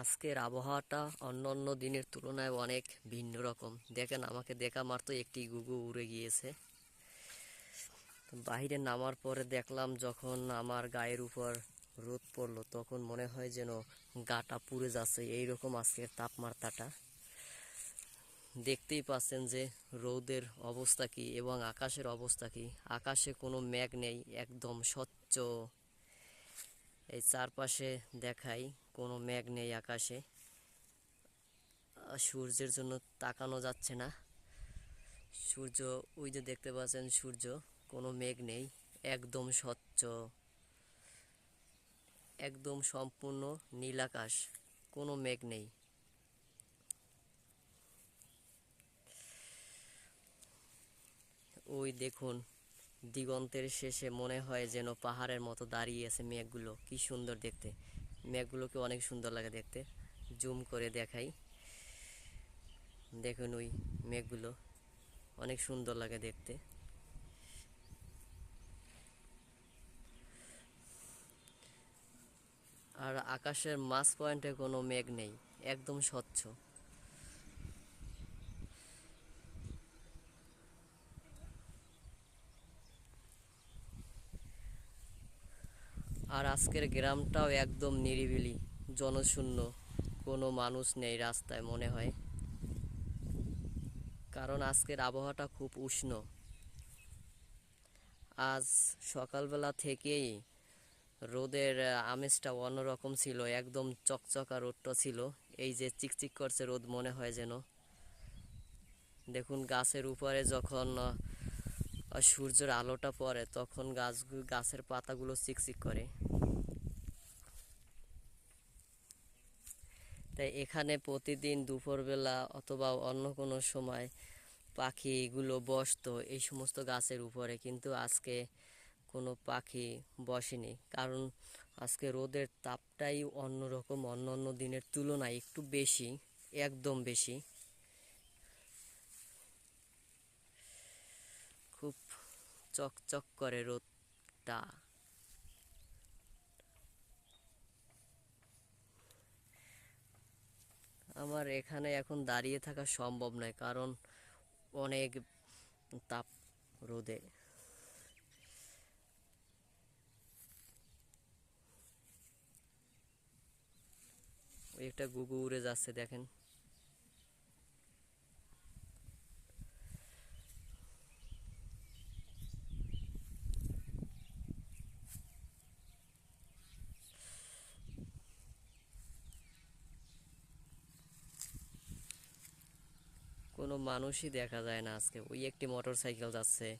আজকের আবহাওয়াটা অন্য অন্য দিনের তুলনায় অনেক ভিন্ন রকম। দেখেন, আমাকে দেখা মাত্র একটি গুগু উড়ে গিয়েছে। তো বাইরে নামার পরে দেখলাম, যখন আমার গায়ের উপর রোদ পড়ল, তখন মনে হয় যেন গাটা পুড়ে যাচ্ছে এইরকম আজকের তাপমাত্রাটা। দেখতেই পাচ্ছেন যে রৌদের অবস্থা কি এবং আকাশের অবস্থা কি। আকাশে কোনো মেঘ নেই, একদম স্বচ্ছ। এই চারপাশে দেখাই কোনো মেঘ নেই আকাশে। সূর্যের জন্য তাকানো যাচ্ছে না। সূর্য, ওই যে দেখতে পাচ্ছেন সূর্য, কোনো মেঘ নেই, একদম স্বচ্ছ। একদম সম্পূর্ণ নীল আকাশ কোনো মেঘ নেই। ওই দেখুন, দিগন্তের শেষে মনে হয় যেন পাহাড়ের মতো দাঁড়িয়ে আছে মেঘগুলো, কি সুন্দর দেখতে। মেঘগুলোকে অনেক সুন্দর লাগে দেখতে। জুম করে দেখাই। দেখুন ওই মেঘগুলো অনেক সুন্দর লাগে দেখতে। আর আকাশের মাঝ পয়েন্টে কোনো মেঘ নেই, একদম স্বচ্ছ। আর আজকের গ্রামটাও একদম নিরিবিলি, জনশূন্য, কোনো মানুষ নেই রাস্তায়, মনে হয়। কারণ আজকের আবহাওয়াটা খুব উষ্ণ। আজ সকালবেলা থেকেই রোদের আমেজটা অন্যরকম ছিল, একদম চকচকা রোদটা ছিল। এই যে চিকচিক করছে রোদ, মনে হয় যেন। দেখুন, গাছের উপরে যখন সূর্যের আলোটা পড়ে তখন গাছ গাছের পাতাগুলো চিকচিক করে। তাই এখানে প্রতিদিন দুপুরবেলা অথবা অন্য কোনো সময় পাখিগুলো বসতো, এই সমস্ত গাছের উপরে। কিন্তু আজকে কোনো পাখি বসেনি। কারণ আজকে রোদের তাপটাই অন্যরকম অন্য অন্য দিনের তুলনায় একটু বেশি, একদম বেশি খুব চকচক করে রোদটা। আমার এখানে এখন দাঁড়িয়ে থাকা সম্ভব নয়, কারণ অনেক তাপ রোদে। একটা গুগু উড়ে যাচ্ছে, দেখেন। মানুষই দেখা যায় না আজকে। ওই একটি মোটর সাইকেল যাচ্ছে।